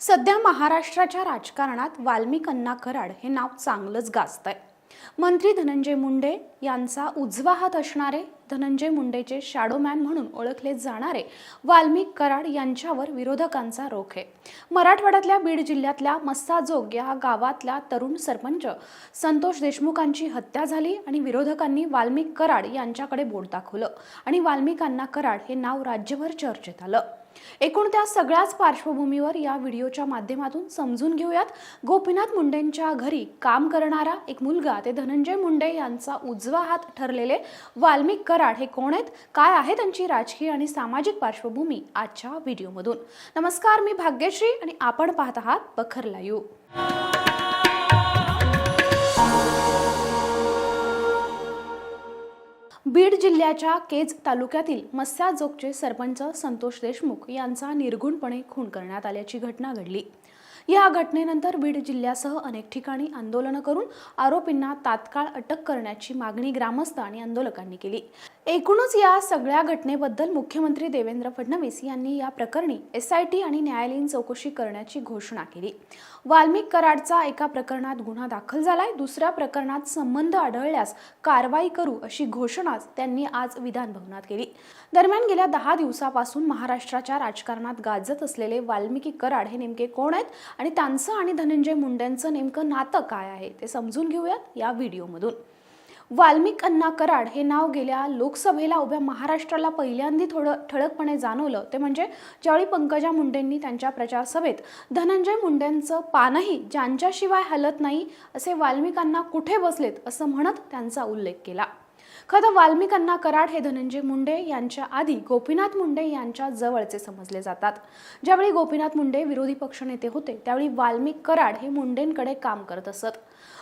सध्या महाराष्ट्राच्या राजकारणात वाल्मिक अण्णा कराड हे नाव चांगलंच गाजतंय. मंत्री धनंजय मुंडे यांचा उजवा हात असणारे धनंजय मुंडेचे शॅडोमॅन म्हणून ओळखले जाणारे वाल्मिक कराड यांच्यावर विरोधकांचा रोख आहे. मराठवाड्यातल्या बीड जिल्ह्यातल्या मस्साजोग या गावातल्या तरुण सरपंच संतोष देशमुखांची हत्या झाली आणि विरोधकांनी वाल्मिक कराड यांच्याकडे बोट दाखवलं आणि वाल्मिकांना कराड हे नाव राज्यभर चर्चेत आलं. एकूण त्या सगळ्याच पार्श्वभूमीवर या व्हिडिओच्या माध्यमातून समजून घेऊयात. गोपीनाथ मुंडेंच्या घरी काम करणारा एक मुलगा ते धनंजय मुंडे यांचा उजवा हात ठरलेले वाल्मिक कराड हे कोण आहेत? काय आहे त्यांची राजकीय आणि सामाजिक पार्श्वभूमी आजच्या व्हिडिओमधून? नमस्कार मी भाग्यश्री आणि आपण पाहत आहात बखर लायू बीड जिल्ह्याच्या केज तालुक्यातील मस्याजोगचे सरपंच संतोष देशमुख यांचा निर्घुणपणे खून करण्यात आल्याची घटना घडली. या घटनेनंतर बीड जिल्ह्यासह अनेक ठिकाणी आंदोलनं करून आरोपींना तात्काळ अटक करण्याची मागणी ग्रामस्थ आणि आंदोलकांनी केली. एकूणच या सगळ्या घटनेबद्दल मुख्यमंत्री देवेंद्र फडणवीस यांनी या प्रकरणी एसआयटी आणि न्यायालयीन चौकशी करण्याची घोषणा केली. वाल्मिक कराडचा एका प्रकरणात गुन्हा दाखल झालाय दुसऱ्या प्रकरणात संबंध आढळल्यास कारवाई करू अशी घोषणाच त्यांनी आज विधान भवनात केली. दरम्यान गेल्या दहा दिवसापासून महाराष्ट्राच्या राजकारणात गाजत असलेले वाल्मिकी कराड हे नेमके कोण आहेत? आणि त्यांचं आणि धनंजय मुंडेंचं नेमकं नातं काय आहे ते समजून घेऊयात या व्हिडिओमधून. वाल्मिक अण्णा कराड हे नाव गेल्या लोकसभेला उभ्या महाराष्ट्राला पहिल्यांदी थोडं ठळकपणे जाणवलं. ते म्हणजे ज्यावेळी पंकजा मुंडेंनी त्यांच्या प्रचार सभेत धनंजय मुंडेंचं पानही ज्यांच्याशिवाय हलत नाही असे वाल्मिकांना कुठे बसलेत असं म्हणत त्यांचा उल्लेख केला. खरं वाल्मिकांना कराड हे धनंजय मुंडे यांच्या आधी गोपीनाथ मुंडे यांच्या जवळचे समजले जातात. ज्यावेळी गोपीनाथ मुंडे विरोधी पक्षनेते होते त्यावेळी वाल्मिक कराड हे मुंडेंकडे काम करत असत.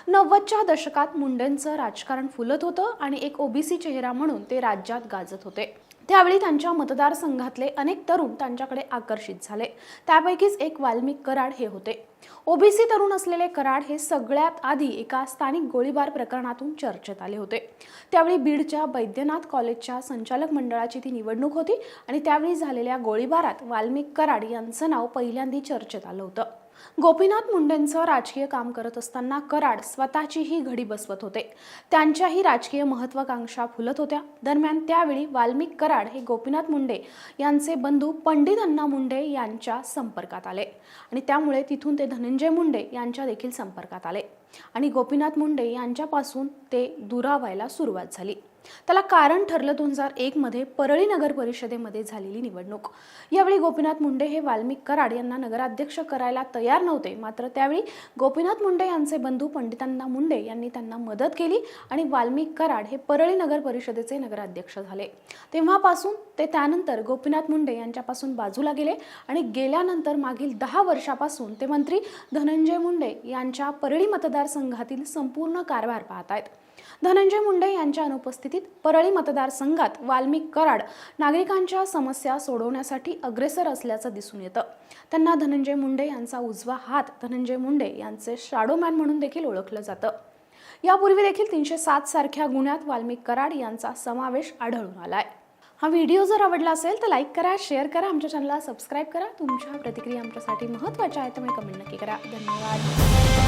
नव्वदच्या दशकात मुंडेंचं राजकारण फुलत होतं आणि एक ओबीसी चेहरा म्हणून ते राज्यात गाजत होते. त्यावेळी त्यांच्या मतदारसंघातले अनेक तरुण त्यांच्याकडे आकर्षित झाले. त्यापैकीच एक वाल्मिक कराड हे होते. ओबीसी तरुण असलेले कराड हे सगळ्यात आधी एका स्थानिक गोळीबार प्रकरणातून चर्चेत आले होते. त्यावेळी बीडच्या बैद्यनाथ कॉलेजच्या संचालक मंडळाची ती निवडणूक होती आणि त्यावेळी झालेल्या गोळीबारात वाल्मिक कराड यांचं नाव पहिल्यांदी चर्चेत आलं होतं. गोपीनाथ मुंडेंचं राजकीय काम करत असताना कराड स्वतःचीही घडी बसवत होते. त्यांच्याही राजकीय महत्वाकांक्षा फुलत होत्या. दरम्यान त्यावेळी वाल्मिक कराड हे गोपीनाथ मुंडे यांचे बंधू पंडित अण्णा मुंडे यांच्या संपर्कात आले आणि त्यामुळे तिथून ते धनंजय मुंडे यांच्या देखील संपर्कात आले. आणि गोपीनाथ मुंडे यांच्यापासून ते दुरावायला सुरुवात झाली. त्याला कारण ठरलं दोन हजार एकमध्ये परळी नगर परिषदेमध्ये झालेली निवडणूक. यावेळी गोपीनाथ मुंडे हे वाल्मिक कराड यांना नगराध्यक्ष करायला तयार नव्हते. मात्र त्यावेळी गोपीनाथ मुंडे यांचे बंधू पंडितांना मुंडे यांनी त्यांना मदत केली आणि वाल्मिक कराड हे परळी नगर परिषदेचे नगराध्यक्ष झाले. तेव्हापासून ते त्यानंतर गोपीनाथ मुंडे यांच्यापासून बाजूला गेले आणि गेल्यानंतर मागील दहा वर्षापासून ते मंत्री धनंजय मुंडे यांच्या परळी मतदारसंघातील संपूर्ण कारभार पाहत आहेत धनंजय मुंडे यांच्या अनुपस्थितीत परळी मतदारसंघात वाल्मिक कराड नागरिकांच्या समस्या सोडवण्यासाठी अग्रेसर असल्याचं दिसून येतं. त्यांना धनंजय मुंडे यांचा उजवा हात धनंजय मुंडे यांचे शॅडोमॅन म्हणून देखील ओळखलं जातं. यापूर्वी देखील तीनशे सात सारख्या गुन्ह्यात वाल्मिक कराड यांचा समावेश आढळून आलाय. हा व्हिडिओ जर आवडला असेल तर लाईक करा शेअर करा आमच्या चॅनलला सबस्क्राईब करा. तुमच्या प्रतिक्रिया आमच्यासाठी महत्त्वाच्या आहेत त्यामुळे कमेंट नक्की करा. धन्यवाद.